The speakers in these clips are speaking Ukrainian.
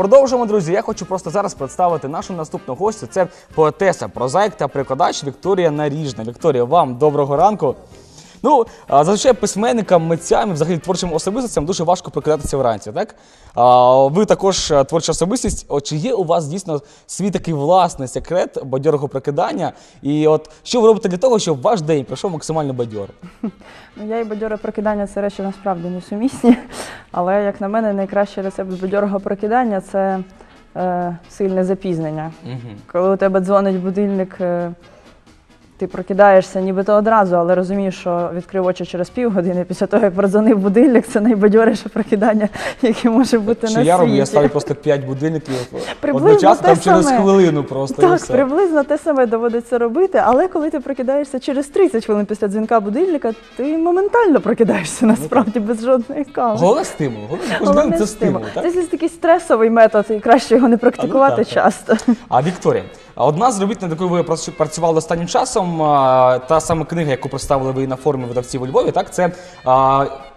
Продовжуємо, друзі. Я хочу просто зараз представити нашу наступну гостю. Це поетеса, прозаїк та прикладач Вікторія Наріжна. Вікторія, вам доброго ранку. Ну, а, зазвичай письменникам, митцям і взагалі творчим особистостям дуже важко прокидатися вранці, так? А, ви також е, творча особистість. От, чи є у вас дійсно свій такий власний секрет бадьорого прокидання? І от що ви робите для того, щоб ваш день пройшов максимально бадьоро? Ну, я і бадьоре прокидання це речі насправді несумісні. Але, як на мене, найкращий рецепт бадьорого прокидання це е, сильне запізнення. Угу. Коли у тебе дзвонить будильник, е, ти прокидаєшся нібито одразу, але розумієш, що відкрив очі через півгодини після того, як продзвонив будильник, це найбадьоріше прокидання, яке може бути Що на я роблю? Я ставлю просто 5 будинків Приблизно одночасно, там через хвилину просто. і Так, все. приблизно те саме доводиться робити, але коли ти прокидаєшся через 30 хвилин після дзвінка будильника, ти моментально прокидаєшся насправді без жодної кави. Головне стимул. Головне це стимул. Так? Це такий стресовий метод, і краще його не практикувати так, так. часто. А Вікторія, а одна з робіт, над якою ви працю- працювали останнім часом, та саме книга, яку представили ви на форумі видавців у Львові, так це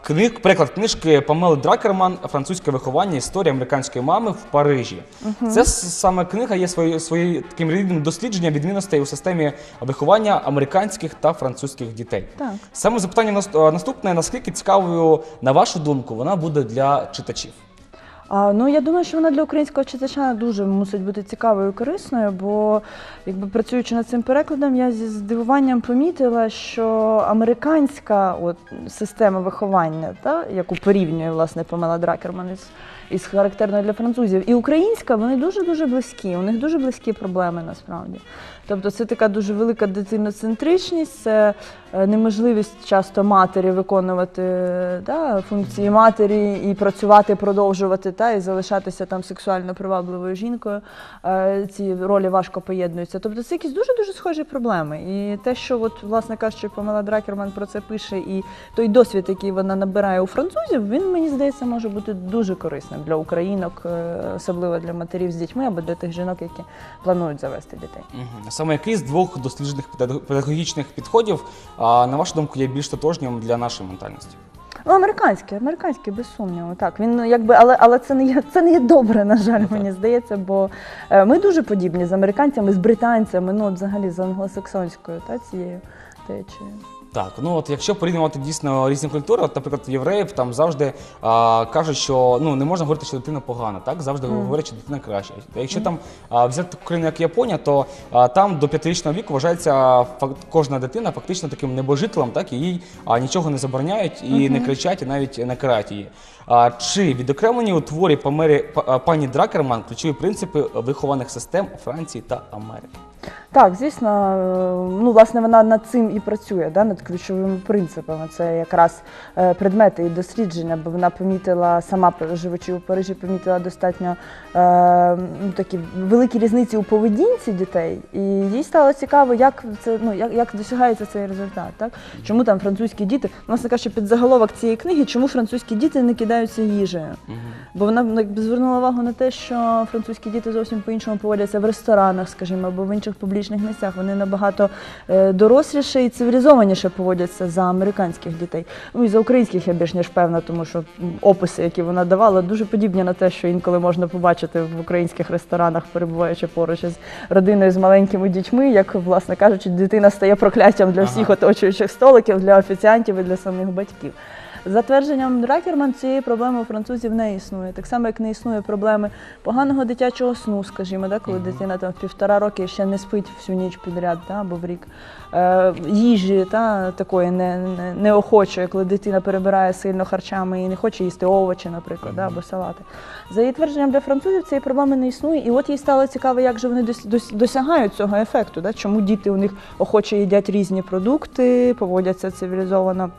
книг, переклад книжки Памели Дракерман Французьке виховання історія американської мами в Парижі. Це саме книга є своєю своєю таким рідним дослідженням відмінностей у системі виховання американських та французьких дітей. Так. Саме запитання нас- наступне: наскільки цікавою, на вашу думку, вона буде для читачів? А, ну я думаю, що вона для українського читача дуже мусить бути цікавою і корисною, бо якби працюючи над цим перекладом, я зі здивуванням помітила, що американська от, система виховання, та, яку порівнює власне Памела Дракерман із, із характерною для французів, і українська, вони дуже дуже близькі. У них дуже близькі проблеми насправді. Тобто це така дуже велика дитиноцентричність, це е, неможливість часто матері виконувати е, да, функції матері і працювати, продовжувати та, і залишатися там сексуально привабливою жінкою. Е, Ці ролі важко поєднуються. Тобто це якісь дуже-дуже схожі проблеми. І те, що, от, власне кажучи, Памела Дракерман про це пише, і той досвід, який вона набирає у французів, він, мені здається, може бути дуже корисним для українок, е, особливо для матерів з дітьми або для тих жінок, які планують завести дітей. Мгм. Саме який з двох досліджених педаг- педагогічних підходів, на вашу думку, є більш тотожнім для нашої ментальності? Ну, американський, американський, без сумніву. Так, він ну, якби, але, але це не є це не є добре, на жаль, мені здається, бо е, ми дуже подібні з американцями, з британцями, ну от взагалі з англосаксонською та цією течією. Так, ну от якщо порівнювати дійсно різні культури, от, наприклад, євреїв там завжди а, кажуть, що ну не можна говорити, що дитина погана, так завжди говорять, що дитина краща. А Якщо там а, взяти таку країну, як Японія, то а, там до п'ятирічного віку вважається фак- кожна дитина фактично таким небожителем, так і їй а, нічого не забороняють і не кричать, і навіть не карають її. А, чи відокремлені у творі Памері па- а, пані Дракерман ключові принципи вихованих систем Франції та Америки? Так, звісно, е, ну власне вона над цим і працює, да, над ключовими принципами. Це якраз е, предмети і дослідження, бо вона помітила сама живучи у Парижі, помітила достатньо ну, такі великі різниці у поведінці дітей, і їй стало цікаво, як це ну як, як досягається цей результат. Так чому там французькі діти, власне кажучи, під заголовок цієї книги, чому французькі діти не кидаються їжею? Бо вона ну, якби звернула увагу на те, що французькі діти зовсім по-іншому поводяться в ресторанах, скажімо, або в інших публічних місцях. Вони набагато е, доросліше і цивілізованіше поводяться за американських дітей. Ну і за українських я більш ніж певна, тому що описи, які вона давала, дуже подібні на те, що інколи можна побачити в українських ресторанах, перебуваючи поруч із родиною з маленькими дітьми, як, власне кажучи, дитина стає прокляттям для всіх Ага. оточуючих столиків, для офіціантів і для самих батьків. За твердженням Дракерман, цієї проблеми у французів не існує. Так само, як не існує проблеми поганого дитячого сну, скажімо, да, коли дитина там в півтора роки ще не спить всю ніч підряд да, або в рік. Е, їжі та, такої не, не, неохочої, коли дитина перебирає сильно харчами і не хоче їсти овочі, наприклад, да, або салати. За її твердженням для французів цієї проблеми не існує. І от їй стало цікаво, як же вони дос- дос- досягають цього ефекту. Да? Чому діти у них охоче їдять різні продукти, поводяться цивілізовано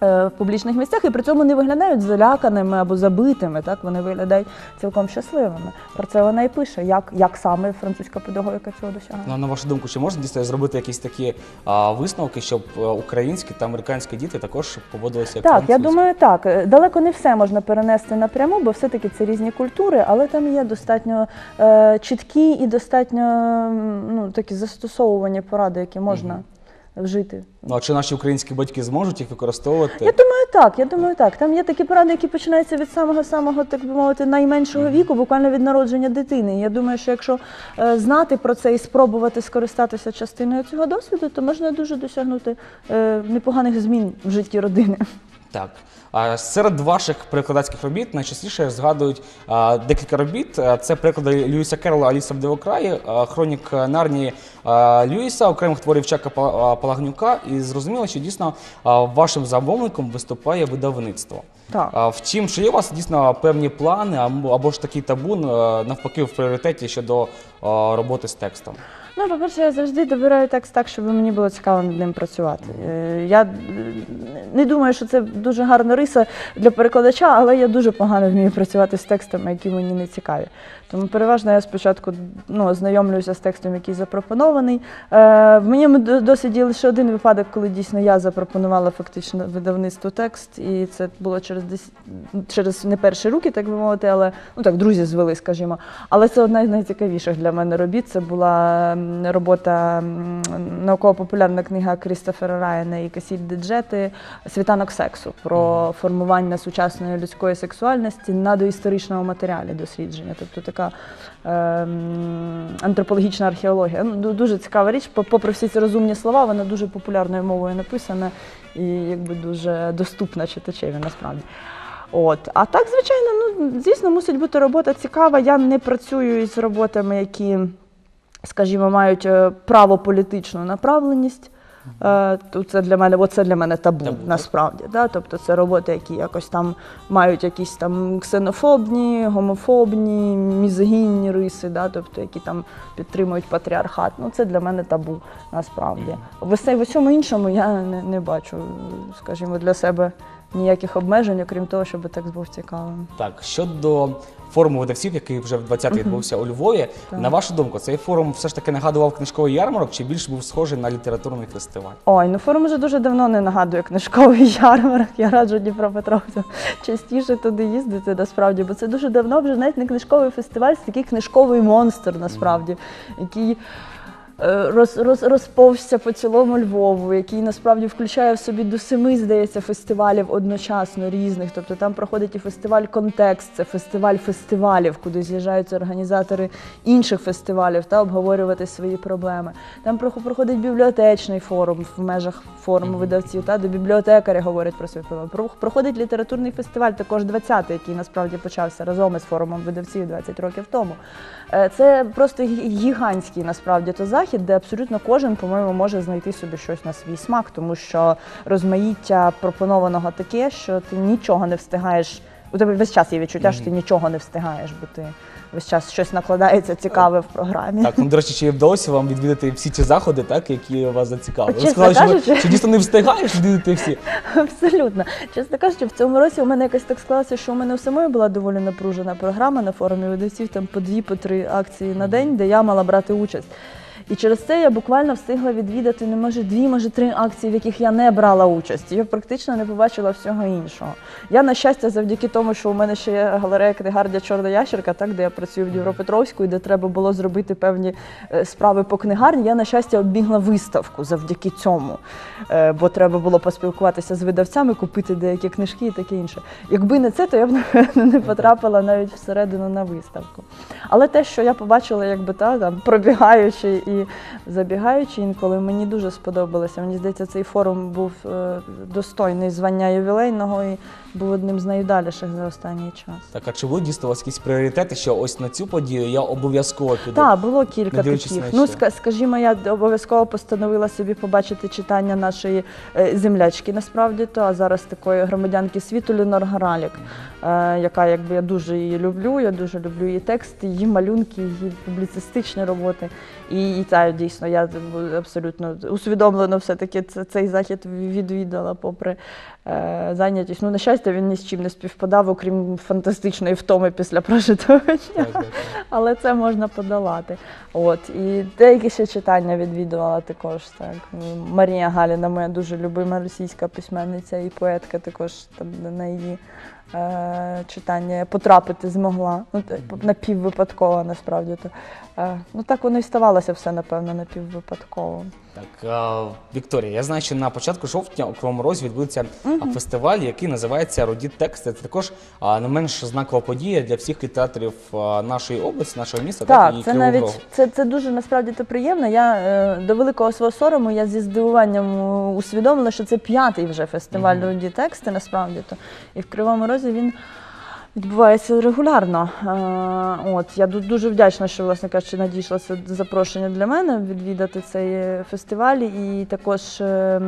в публічних місцях і при цьому не виглядають заляканими або забитими. Так вони виглядають цілком щасливими. Про це вона і пише, як, як саме французька педагогіка цього досягає. Ну, на вашу думку, чи можна дійсно зробити якісь такі а, висновки, щоб е, українські та американські діти також поводилися як Так, я думаю, так. Е, Далеко не все можна перенести напряму, бо все-таки це різні культури, але там є достатньо е, чіткі і достатньо ну, такі застосовувані поради, які можна. Вжити. Ну а чи наші українські батьки зможуть їх використовувати? Я думаю, так. Я думаю, так. Там є такі поради, які починаються від самого самого, так би мовити, найменшого віку, буквально від народження дитини. Я думаю, що якщо е, знати про це і спробувати скористатися частиною цього досвіду, то можна дуже досягнути е, непоганих змін в житті родини. Так. А серед ваших перекладацьких робіт найчастіше згадують а, декілька робіт. А, Це приклади Льюіса Керрола Аліса в Дивокраї, а, хронік Нарнії Льюіса, окремих творів Чака Палагнюка. І зрозуміло, що дійсно вашим замовником виступає видавництво. Так. Втім, чи є у вас дійсно певні плани або ж такий табун навпаки в пріоритеті щодо роботи з текстом? Ну, по-перше, я завжди добираю текст так, щоб мені було цікаво над ним працювати. Е, Я е, не думаю, що це дуже гарна риса для перекладача, але я дуже погано вмію працювати з текстами, які мені не цікаві. Тому переважно я спочатку ну, ознайомлюся з текстом, який запропонований. Е, в моєму до- досвіді лише один випадок, коли дійсно я запропонувала фактично видавництву текст, і це було через десь через не перші руки, так би мовити, але ну так друзі звели, скажімо. Але це одна з найцікавіших для мене робіт. Це була робота науково-популярна книга Крістофера Райана і Касіль Деджети Світанок сексу про формування сучасної людської сексуальності на доісторичному матеріалі дослідження. Тобто така ем, антропологічна археологія. Ну, дуже цікава річ. Попри всі ці розумні слова, вона дуже популярною мовою написана і якби дуже доступна читачеві насправді. От. А так, звичайно, ну, звісно, мусить бути робота цікава. Я не працюю із роботами, які, скажімо, мають е, правополітичну направленість. Е, то Це для мене, оце для мене табу, Табу, насправді. Да? Тобто це роботи, які якось там мають якісь там ксенофобні, гомофобні, мізогінні риси, да? тобто які там підтримують патріархат. Ну це для мене табу насправді. В усьому іншому я не, не бачу, скажімо, для себе ніяких обмежень, окрім того, щоб текст був цікавим. Так, щодо форуму видавців, який вже в 20-й відбувся у Львові, Так. на вашу думку, цей форум все ж таки нагадував книжковий ярмарок чи більш був схожий на літературний фестиваль? Ой, ну форум вже дуже давно не нагадує книжковий ярмарок. Я раджу Дніпропетровцям частіше туди їздити, насправді, бо це дуже давно вже навіть не книжковий фестиваль, це такий книжковий монстр, насправді, який. Е, Роз, роз, розповзся по цілому Львову, який насправді включає в собі до семи, здається, фестивалів одночасно різних. Тобто там проходить і фестиваль Контекст, це фестиваль фестивалів, куди з'їжджаються організатори інших фестивалів та обговорювати свої проблеми. Там проходить бібліотечний форум в межах форуму видавців, та де бібліотекарі говорять про свої проблеми. Проходить літературний фестиваль, також 20-й, який насправді почався разом із форумом видавців 20 років тому. Е, Це просто гігантський насправді то захід, де абсолютно кожен, по-моєму, може знайти собі щось на свій смак, тому що розмаїття пропонованого таке, що ти нічого не встигаєш. У тебе весь час є відчуття, що ти нічого не встигаєш, бо ти весь час щось накладається цікаве в програмі. Так, ну до речі, чи вдалося вам відвідати всі ці заходи, так, які вас зацікавили? Ви сказали, що, кажучи- що дійсно не встигаєш відвідати всі. Абсолютно. Чесно кажучи, в цьому році у мене якось так склалося, що у мене у самої була доволі напружена програма на форумі видавців, там по дві, по три акції на день, де я мала брати участь. І через це я буквально встигла відвідати, ну, може, дві, може, три акції, в яких я не брала участь. Я практично не побачила всього іншого. Я, на щастя, завдяки тому, що у мене ще є галерея книгарня Чорна ящерка, так, де я працюю в Дніпропетровську, і де треба було зробити певні е, справи по книгарні. Я, на щастя, оббігла виставку завдяки цьому. Е, Бо треба було поспілкуватися з видавцями, купити деякі книжки і таке інше. Якби не це, то я б не потрапила навіть всередину на виставку. Але те, що я побачила, якби та там пробігаючи і забігаючи інколи, мені дуже сподобалося. Мені здається, цей форум був е, достойний звання ювілейного і був одним з найвдаліших за останній час. Так, а чи були дійсно у вас якісь пріоритети, що ось на цю подію я обов'язково піду? Так, було кілька таких. Ну, скажімо, я обов'язково постановила собі побачити читання нашої е, землячки, насправді то, а зараз такої громадянки світу Лінор Гаралік, е, яка якби я дуже її люблю. Я дуже люблю її тексти, її малюнки, її публіцистичні роботи. І, і та дійсно я абсолютно усвідомлено все-таки цей захід відвідала, попри е, зайнятість. Ну, на щастя, він ні з чим не співпадав, окрім фантастичної втоми після прожитого дня. Але це можна подолати. От і деякі ще читання відвідувала також. Так Марія Галіна, моя дуже любима російська письменниця і поетка, також там на її е, читання я потрапити змогла. Ну напіввипадково насправді то. Е, ну так воно і ставалося все, напевно, напіввипадково. Так, а, Вікторія, я знаю, що на початку жовтня у Кривому Розі відбудеться а, фестиваль, який називається Роді тексти. Це також а, не менш знакова подія для всіх літераторів а, нашої області, нашого міста, Так, і це Кривого навіть це, це дуже насправді то приємно. Я е, до великого свого сорому я зі здивуванням е, усвідомила, що це п'ятий вже фестиваль Мгм. «Руді тексти, насправді то. І в Кривому Розі він відбувається регулярно. Е, от я дуже вдячна, що власне кажучи, надійшло це запрошення для мене відвідати цей фестиваль, і також е,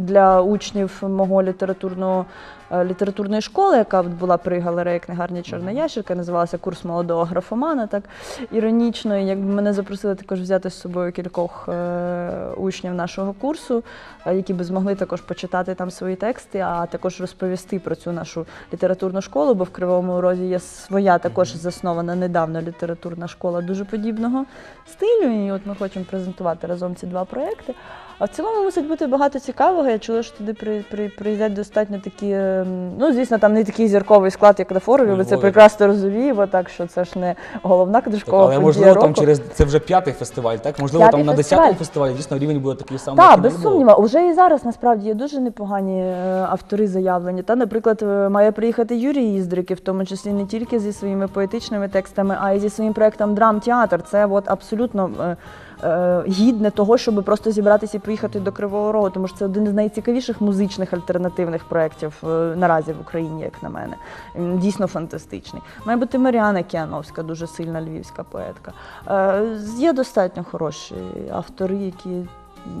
для учнів мого літературного літературної школи, яка була при галереї книгарні Чорна ящерка, називалася курс молодого графомана. Так іронічно, і якби мене запросили також взяти з собою кількох е, учнів нашого курсу, е, які би змогли також почитати там свої тексти, а також розповісти про цю нашу літературну школу, бо в Кривому Розі є своя також заснована недавно літературна школа дуже подібного стилю. І от ми хочемо презентувати разом ці два проекти. А в цілому мусить бути багато цікавого. Я чула, що туди при, при, приїздять достатньо такі, ну звісно, там не такий зірковий склад, як на форумі, ви це Львові. прекрасно розуміємо, так що це ж не головна Так, книжкова але подія можливо року. там через це вже п'ятий фестиваль, так? Можливо, П'ятий там на фестиваль. десятому фестивалі дійсно рівень буде такий самий. Так, і без на Львові. сумніва. Уже і зараз насправді є дуже непогані е, автори заявлені. Та, наприклад, е, має приїхати Юрій Іздриків, в тому числі не тільки зі своїми поетичними текстами, а й зі своїм проектом Драмтеатр. Це от абсолютно. е, е, Гідне того, щоб просто зібратися і поїхати до Кривого Рогу, тому що це один з найцікавіших музичних альтернативних проєктів е, наразі в Україні, як на мене. Дійсно фантастичний. Має бути Маріана Кіановська, дуже сильна львівська поетка. Е, Є достатньо хороші автори, які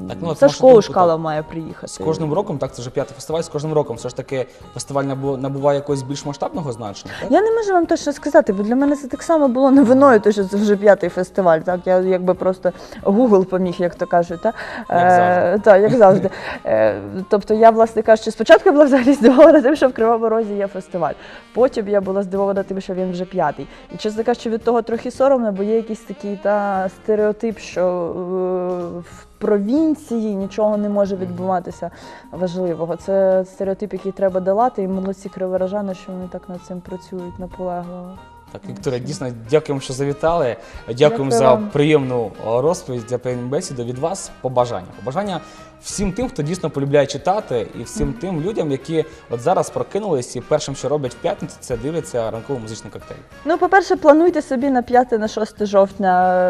Так, ну, от Сашко вашу має приїхати. З кожним роком, так, це вже п'ятий фестиваль, з кожним роком все ж таки фестиваль набуває якогось більш масштабного значення. Так? Я не можу вам точно сказати, бо для мене це так само було новиною, то що це вже п'ятий фестиваль. Так я якби просто Google поміг, як то кажуть. Та? Як завжди. так, як завжди. Е, тобто я, власне кажучи, спочатку я була взагалі здивована тим, що в Кривому Розі є фестиваль. Потім я була здивована тим, що він вже п'ятий. І чесно кажучи, від того трохи соромно, бо є якийсь такий та стереотип, що е, провінції нічого не може відбуватися важливого. Це стереотип, який треба долати, і молодці криворожани, що вони так над цим працюють наполегливо. Так, Вікторія, дійсно дякуємо, що завітали. Дякуємо Дякую за вам. приємну розповідь, за приємну бесіду від вас. Побажання. Побажання всім тим, хто дійсно полюбляє читати, і всім тим людям, які от зараз прокинулись і першим, що роблять в п'ятницю, це дивляться ранковий музичний коктейль. Ну, по-перше, плануйте собі на 5 на 6 жовтня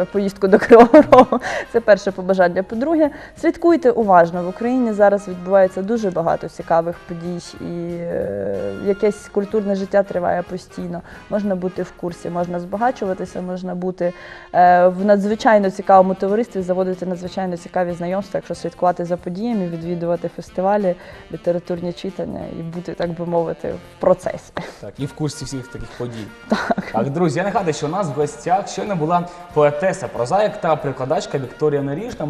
е, поїздку до Кривого Рогу. Це перше побажання. По-друге, слідкуйте уважно. В Україні зараз відбувається дуже багато цікавих подій, і е, якесь культурне життя триває постійно. Можна бути в курсі, можна збагачуватися, можна бути е, в надзвичайно цікавому товаристві, заводити надзвичайно цікаві знайомства, якщо слідкувати за подіями, відвідувати фестивалі, літературні читання і бути, так би мовити, в процесі. Так, і в курсі всіх таких подій. Так. так, друзі, я нагадую, що у нас в гостях щойно була поетеса, прозаїк та прикладачка Вікторія Наріжна.